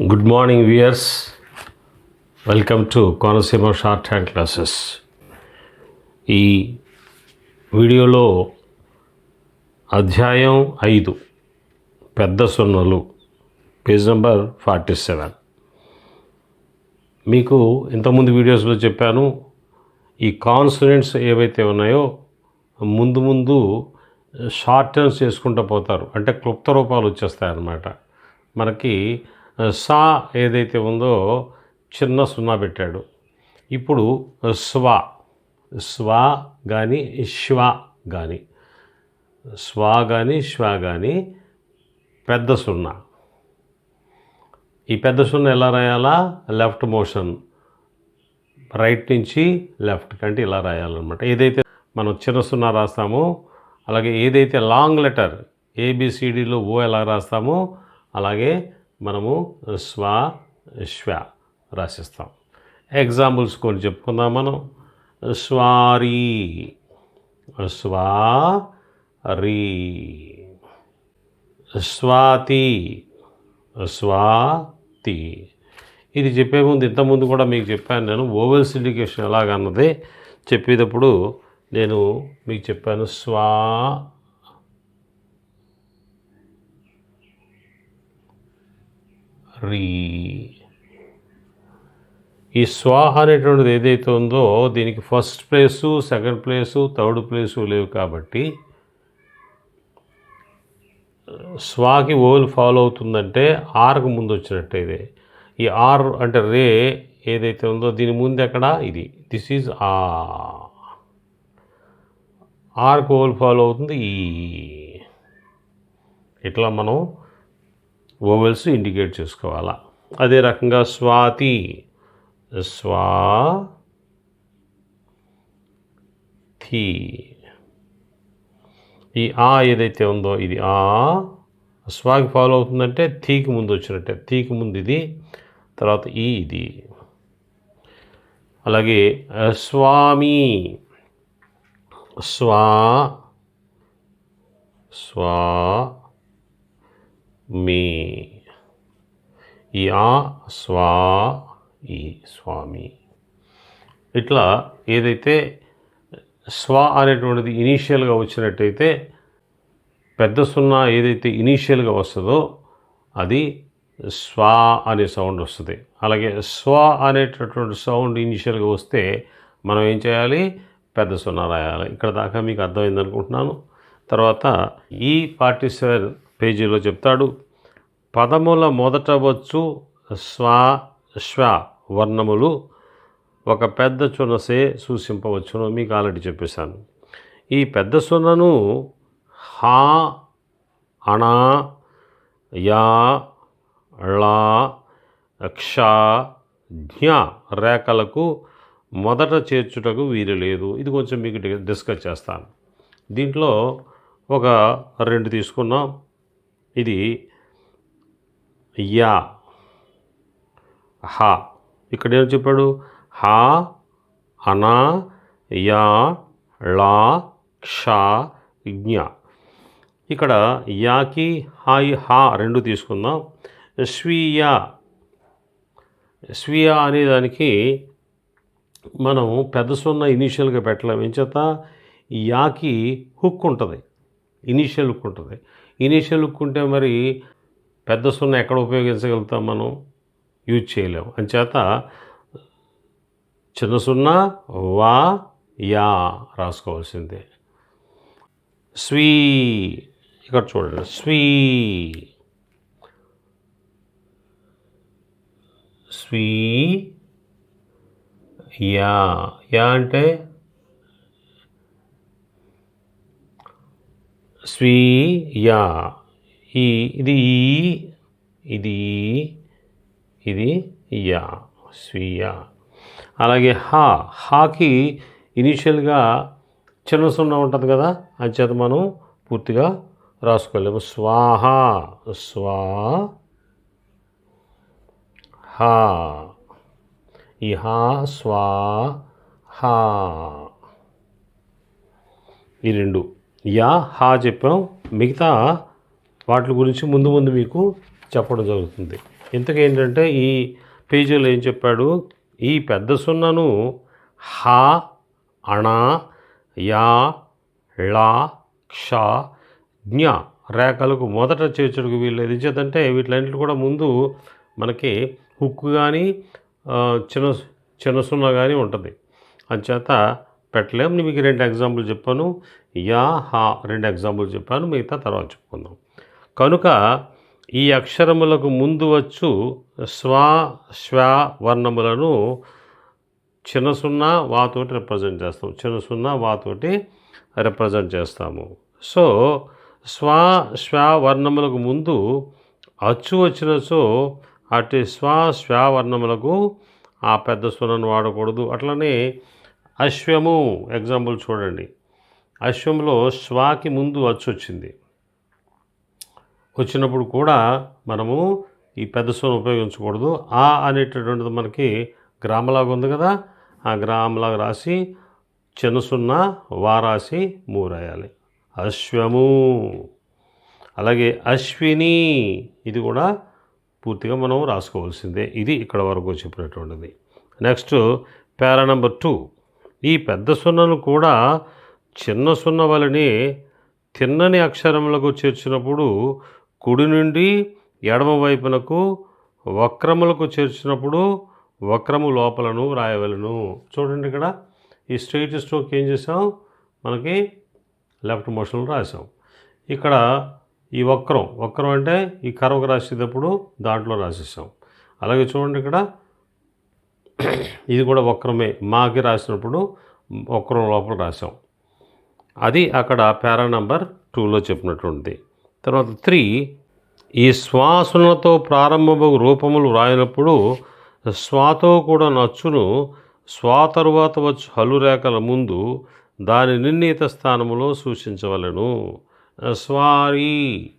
Good morning viewers welcome to Konaseema short hand classes ఈ వీడియోలో అధ్యాయం ఐదు పెద్ద సున్నలు పేజ్ నెంబర్ ఫార్టీ సెవెన్. మీకు ఇంతకుముందు వీడియోస్లో చెప్పాను ఈ కాన్సనెంట్స్ ఏవైతే ఉన్నాయో ముందు ముందు షార్ట్ టర్న్స్ చేసుకుంటూ పోతారు. అంటే క్లుప్త రూపాలు వచ్చేస్తాయి అన్నమాట మనకి సా ఏదైతే ఉందో చిన్న సున్నా పెట్టాడు. ఇప్పుడు స్వా స్వా కానీ శ్వ కానీ స్వా కానీ శ్వ కానీ పెద్ద సున్నా. ఈ పెద్ద సున్నా ఎలా రాయాలా? లెఫ్ట్ మోషన్ రైట్ నుంచి లెఫ్ట్ కంటే ఇలా రాయాలన్నమాట. ఏదైతే మనం చిన్న సున్నా రాస్తామో అలాగే ఏదైతే లాంగ్ లెటర్ ఏబిసిడిలో ఓ ఎలా రాస్తామో అలాగే మనము స్వ శ్వ రాసిస్తాం. ఎగ్జాంపుల్స్ కొన్ని చెప్పుకుందాం మనం. స్వారీ స్వా రీ. స్వాతి స్వాతి. ఇది చెప్పే ముందు ఇంతకుముందు కూడా మీకు చెప్పాను నేను. ఓవెల్ సిండికేషన్ ఎలాగన్నది చెప్పేటప్పుడు నేను మీకు చెప్పాను స్వా రీ. ఈ స్వాహ అనేటువంటిది ఏదైతే ఉందో దీనికి first place second place third place లేవు కాబట్టి స్వాకి ఓల్ ఫాలో అవుతుందంటే ఆర్కు ముందు వచ్చినట్టే ఇదే. ఈ ఆర్ అంటే రే ఏదైతే ఉందో దీని ముందు ఎక్కడ? ఇది. దిస్ ఈజ్ ఆ. ఆర్కు ఓల్ ఫాలో అవుతుంది ఈ. ఇట్లా మనం ఓవెల్స్ ఇండికేట్ చేసుకోవాలా? అదే రకంగా స్వాతి స్వా థీ ఈ ఆ ఏదైతే ఉందో ఇది ఆ స్వాకి ఫాలో అవుతుందంటే థీకి ముందు వచ్చినట్టే. థీకి ముందు ఇది తర్వాత ఈ ఇది. అలాగే స్వామి స్వా స్వా మీ ఈ ఆ స్వా ఈ స్వామి. ఇట్లా ఏదైతే స్వ అనేటువంటిది ఇనీషియల్గా వచ్చినట్టయితే పెద్ద సున్నా ఏదైతే ఇనీషియల్గా వస్తుందో అది స్వా అనే సౌండ్ వస్తుంది. అలాగే స్వ అనేటటువంటి సౌండ్ ఇనీషియల్గా వస్తే మనం ఏం చేయాలి? పెద్ద సున్నా రాయాలి. ఇక్కడ దాకా మీకు అర్థమైంది అనుకుంటున్నాను తర్వాత ఈ ఫార్టీ సెవెన్ పేజీలో చెప్తాడు. పదముల మొదట వచ్చు స్వా శ్వ వర్ణములు. ఒక పెద్ద చునసే సూచింపవచ్చును మీకు ఆల్రెడీ చెప్పేశాను. ఈ పెద్ద సున్నను హా అణా యా ళా క్ష జ్ఞ రేఖలకు మొదట చేర్చుటకు వీలు లేదు. ఇది కొంచెం మీకు డి- డిస్కస్ చేస్తాను. దీంట్లో ఒక రెండు తీసుకున్నాం. ఇది యా. హా. ఇక్కడ ఏం చెప్పాడు? హా అనా యా లా క్ష జ్ఞ. ఇక్కడ యాకి హాయి హా రెండు తీసుకుందాం. స్వీయ. స్వీయ అనే దానికి మనం పెద్ద సున్న ఇనీషియల్గా పెట్టలేం ఏం చేత యాకి హుక్ ఉంటుంది. ఇనీషియల్ హుక్ ఉంటుంది. ఇనీషియల్ లుక్ ఉంటే మరి పెద్ద సున్న ఎక్కడ ఉపయోగించగలుగుతాం మనం? యూజ్ చేయలేము అంచేత చిన్న సున్నా వా యా రాసుకోవాల్సిందే. స్వీ ఇక్కడ చూడండి. స్వీ. స్వీ యా. యా అంటే? స్వీ యా ఈ ఇది ఈ ఇది ఇది యా స్వీయ అలాగే హా హాకి ఇనీషియల్గా చిన్న సున్నా ఉంటుంది కదా అంచేత మనం పూర్తిగా రాసుకోలేము. స్వాహ స్వా హా ఈ హా స్వా హా. ఈ రెండు. యా హా చెప్పాం. మిగతా వాటి గురించి ముందు ముందు మీకు చెప్పడం జరుగుతుంది. ఇంతకేంటంటే ఈ పేజీలో ఏం చెప్పాడు? ఈ పెద్ద సున్నను హ అణ యా ళ క్ష జ్ఞ రేఖలకు మొదట చేర్చడానికి వీళ్ళు ఏది చేద్దంటే వీటిలన్నింటి కూడా ముందు మనకి హుక్కు కానీ చిన్న చిన్న సున్నా కానీ ఉంటుంది. అంచేత పెట్టలేము నేను మీకు రెండు ఎగ్జాంపుల్ చెప్పాను. యా హా రెండు ఎగ్జాంపుల్ చెప్పాను. మిగతా తర్వాత చెప్పుకుందాం. కనుక ఈ అక్షరములకు ముందు వచ్చు స్వా శ్వా వర్ణములను చిన్న సున్నా వాతోటి రిప్రజెంట్ చేస్తాం. చిన్న సున్నా వాతోటి రిప్రజెంట్ చేస్తాము. సో స్వా శ్వా వర్ణములకు ముందు అచ్చు వచ్చినచో అటు స్వ శ్వా వర్ణములకు ఆ పెద్ద సున్నను వాడకూడదు. అట్లనే అశ్వము ఎగ్జాంపుల్ చూడండి. అశ్వంలో శ్వాకి ముందు అచ్చు వచ్చింది. వచ్చినప్పుడు కూడా మనము ఈ పెద్ద స్వరం ఉపయోగించకూడదు. ఆ అనేటటువంటిది మనకి గ్రామలాగా ఉంది కదా ఆ గ్రామలాగా రాసి చిన్న సున్నా వా రాసి మూ రాయాలి. అశ్వము. అలాగే అశ్విని ఇది కూడా పూర్తిగా మనం రాసుకోవాల్సిందే. ఇది ఇక్కడ వరకు చెప్పినటువంటిది. Next para number two. ఈ పెద్ద సున్నను కూడా చిన్న సున్న వలని తిన్నని అక్షరములకు చేర్చినప్పుడు కుడి నుండి ఎడమ వైపునకు వక్రములకు చేర్చినప్పుడు వక్రము లోపలను వ్రాయవలను. చూడండి ఇక్కడ ఈ స్ట్రైట్ స్ట్రోక్ ఏం చేసాం మనకి లెఫ్ట్ మోషన్లో రాసాం ఇక్కడ ఈ వక్రం వక్రం అంటే ఈ కర్వకు రాసేటప్పుడు దాంట్లో రాసేసాం అలాగే చూడండి ఇక్కడ ఇది కూడా వక్రమే. మాకి రాసినప్పుడు వక్రం లోపల రాసాం అది అక్కడ పారా నంబర్ టూలో చెప్పినటువంటిది తర్వాత త్రీ ఈ శ్వాసనతో ప్రారంభము రూపములు రాయినప్పుడు స్వాతో కూడా నచ్చును. స్వా తరువాత వచ్చు హలురేఖల ముందు దాని నిర్ణీత స్థానములో సూచించవలను. స్వారీ.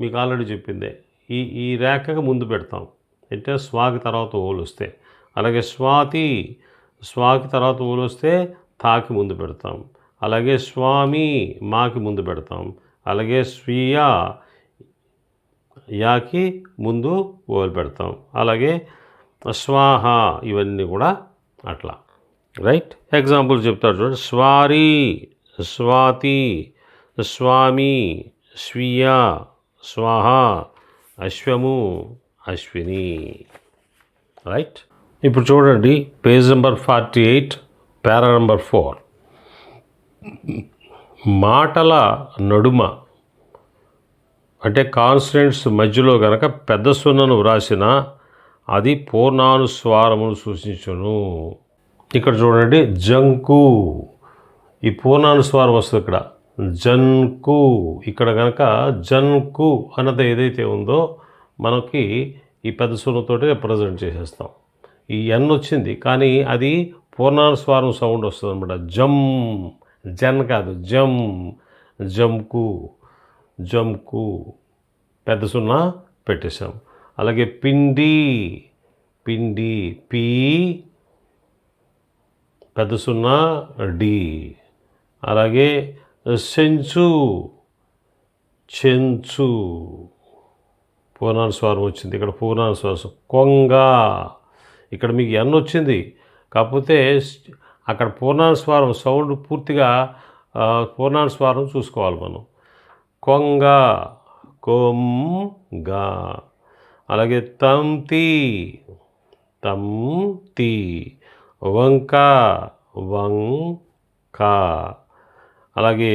మీకు ఆల్రెడీ చెప్పిందే. ఈ ఈ రేఖకు ముందు పెడతాం. అంటే స్వాకి తర్వాత ఓలు వస్తే. అలాగే స్వాతి స్వాకి తర్వాత ఓలు వస్తే తాకి ముందు పెడతాం. అలాగే స్వామి మాకి ముందు పెడతాం. అలాగే స్వీయ యాకి ముందు ఓలు పెడతాం. అలాగే స్వాహ ఇవన్నీ కూడా అట్లా. రైట్? ఎగ్జాంపుల్ చెప్తాడు చూడండి. స్వారీ స్వాతి స్వామి స్వీయ స్వాహ అశ్వము అశ్విని. రైట్? ఇప్పుడు చూడండి page number forty eight para number four. మాటల నడుమ అంటే కాన్స్టెంట్స్ మధ్యలో గనక పెద్ద సున్నను వ్రాసిన అది పూర్ణానుస్వారమును సూచించును. ఇక్కడ చూడండి జంకు. ఈ పూర్ణానుస్వారం వస్తుంది ఇక్కడ. జన్కు ఇక్కడ కనుక జన్కు అన్నది ఏదైతే ఉందో మనకి ఈ పెద్ద సున్నతోటి రిప్రజెంట్ చేసేస్తాం. ఈ ఎన్ వచ్చింది. కానీ అది పూర్ణానుస్వారం సౌండ్ వస్తుంది అనమాట జమ్ జన్ కాదు జమ్ జంకు జంకు పెద్ద సున్నా పెట్టేశాం. అలాగే పిండి పిండి పి పెద్ద సున్నా డి. అలాగే సెంచు చెంచు. పూర్ణానుస్వారం వచ్చింది. ఇక్కడ పూర్ణానుస్వారం కొంగ. ఇక్కడ మీకు ఎన్ వచ్చింది. కాకపోతే అక్కడ పూర్ణానుస్వారం సౌండ్ పూర్తిగా పూర్ణానుస్వారం చూసుకోవాలి మనం. కొంగ కొంగ అలాగే తంతి తంతి వంక వంక అలాగే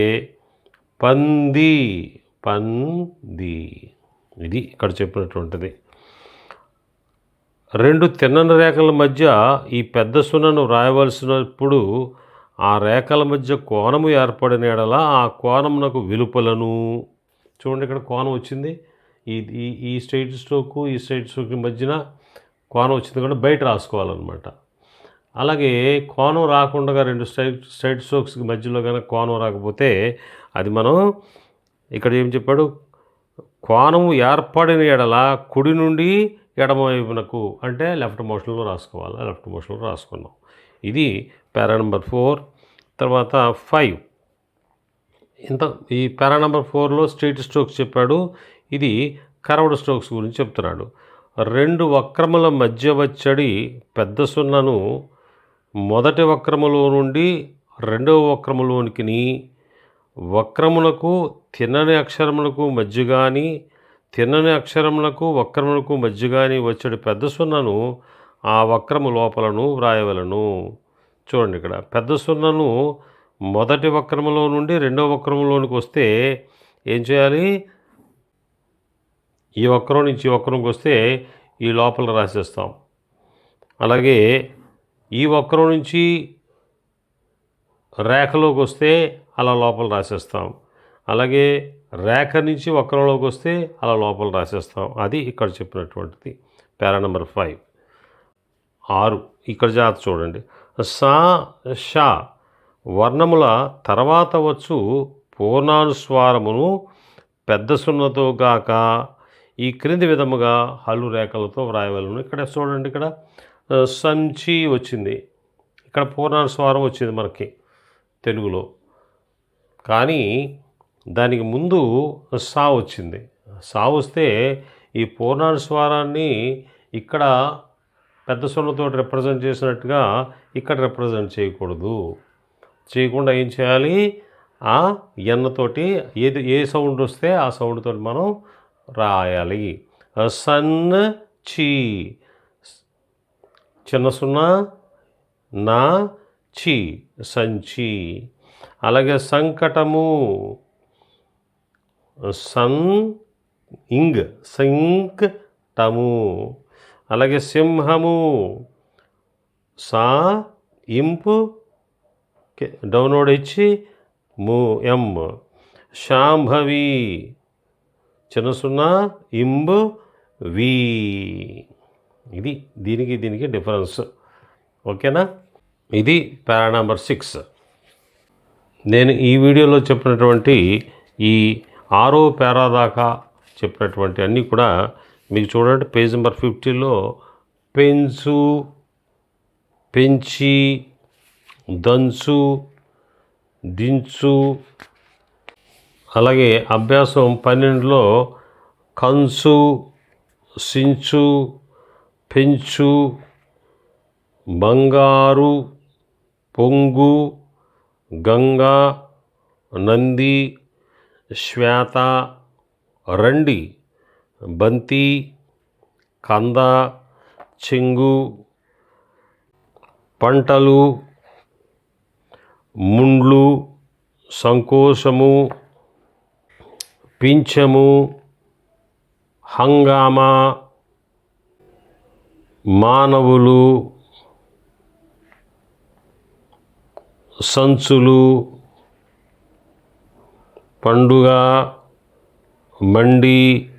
పంది పంది. ఇది ఇక్కడ చెప్పినటువంటిది. రెండు తిన్నని రేఖల మధ్య ఈ పెద్ద సున్నను వ్రాయవలసినప్పుడు ఆ రేఖల మధ్య కోణము ఏర్పడిన ఎడల ఆ కోణమునకు వెలుపలను. చూడండి ఇక్కడ కోణం వచ్చింది. ఈ ఈ ఈ స్ట్రైట్ స్ట్రోకు ఈ స్ట్రైట్ స్ట్రోక్ మధ్యన కోణం వచ్చింది కూడా బయట రాసుకోవాలన్నమాట. అలాగే కోణం రాకుండా రెండు స్ట్రైట్ స్ట్రైట్ స్ట్రోక్స్కి మధ్యలో కనుక కోణం రాకపోతే అది మనం ఇక్కడ ఏం చెప్పాడు? కోణము ఏర్పడిన ఎడల కుడి నుండి ఎడమవైపునకు అంటే లెఫ్ట్ మోషన్లో రాసుకోవాలి. లెఫ్ట్ మోషన్లో రాసుకున్నాం. ఇది పారా నెంబర్ ఫోర్. తర్వాత ఫైవ్. ఇంత ఈ పారా నెంబర్ ఫోర్లో స్ట్రీట్ స్ట్రోక్స్ చెప్పాడు. ఇది కరవడ్ స్ట్రోక్స్ గురించి చెప్తున్నాడు. రెండు వక్రముల మధ్య వచ్చడి పెద్ద సున్నను మొదటి వక్రములో నుండి రెండవ వక్రములోనికి వక్రమునకు తిన్నని అక్షరములకు మధ్య కానీ తిన్నని అక్షరములకు వక్రములకు మధ్యగాని వచ్చేడు పెద్ద సున్నను ఆ వక్రము లోపలను వ్రాయవలను. చూడండి ఇక్కడ. పెద్ద సున్నను మొదటి వక్రములో నుండి రెండవ వక్రములోనికి వస్తే ఏం చేయాలి? ఈ వక్రం నుంచి ఈ వక్రంకి వస్తే ఈ లోపల రాసేస్తాం. అలాగే ఈ వక్రం నుంచి రేఖలోకి వస్తే అలా లోపల రాసేస్తాం. అలాగే రేఖ నుంచి వక్రంలోకి వస్తే అలా లోపల రాసేస్తాం. అది ఇక్కడ చెప్పినటువంటిది. Para number five. ఆరు. ఇక్కడ జాత చూడండి. సా షా. వర్ణముల తర్వాత వచ్చు పూర్ణానుస్వారమును పెద్ద సున్నతో గాక ఈ క్రింది విధముగా హల్లు రేఖలతో వ్రాయవలను. ఇక్కడ చూడండి ఇక్కడ. సంచి వచ్చింది. ఇక్కడ పూర్ణానుస్వారం వచ్చింది మనకి తెలుగులో. కానీ దానికి ముందు సా వచ్చింది. సా వస్తే ఈ పూర్ణానుస్వారాన్ని ఇక్కడ పెద్ద సున్నతో రిప్రజెంట్ చేసినట్టుగా ఇక్కడ రిప్రజెంట్ చేయకూడదు. చేయకుండా ఏం చేయాలి? ఆ ఎన్నతోటి ఏది ఏ సౌండ్ వస్తే ఆ సౌండ్తో మనం రాయాలి. సన్ చీ చిన్న సున్నా నా చీ సంచి. అలాగే సంకటము. సన్ ఇంగ్ సంకటము అలాగే సింహము. సా ఇంపు డౌన్లోడ్ ఇచ్చి ము ఎం. శాంభవి. చిన్న సున్నా ఇంబు వి. ఇది దీనికి దీనికి డిఫరెన్స్. ఓకేనా? ఇది పారా నెంబర్ సిక్స్. నేను ఈ వీడియోలో చెప్పినటువంటి ఈ ఆరో పేరా దాకా చెప్పినటువంటి అన్నీ కూడా మీకు చూడండి పేజ్ నెంబర్ ఫిఫ్టీలో పెంచు పెంచి దంచు దించు అలాగే అభ్యాసం పన్నెండులో కంచు సించు పెంచు బంగారు పొంగు గంగా నంది శ్వేత రండి. బంతి కంద చెంగు పంటలు ముండ్లు సంకోచము పింఛము హంగామా మానవులు సంచులు పండుగ మండి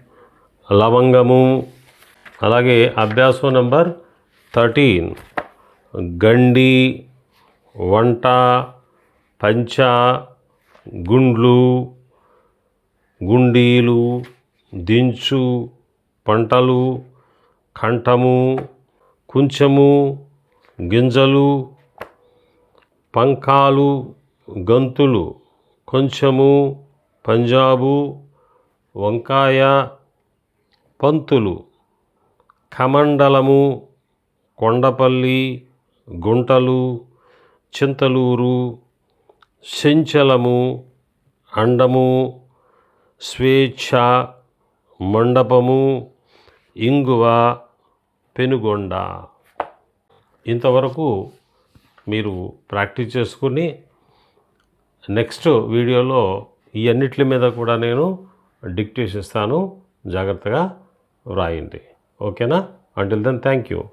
లవంగము అలాగే అభ్యాసం నెంబర్ థర్టీన్. గండి వంట పంచ గుండ్లు గుండీలు దించు పంటలు కంఠము కుంచము గింజలు పంకాలు గంతులు కొంచెము పంజాబు వంకాయ పంతులు కమండలము కొండపల్లి గుంటలు చింతలూరు చెంచలము అండము స్వేచ్ఛ మండపము ఇంగువ పెనుగొండ. ఇంతవరకు మీరు ప్రాక్టీస్ చేసుకుని నెక్స్ట్ వీడియోలో ఈ అన్నిటి మీద కూడా నేను డిక్టేషన్ ఇస్తాను. జాగ్రత్తగా వ్రాయండి. ఓకేనా? Until then thank you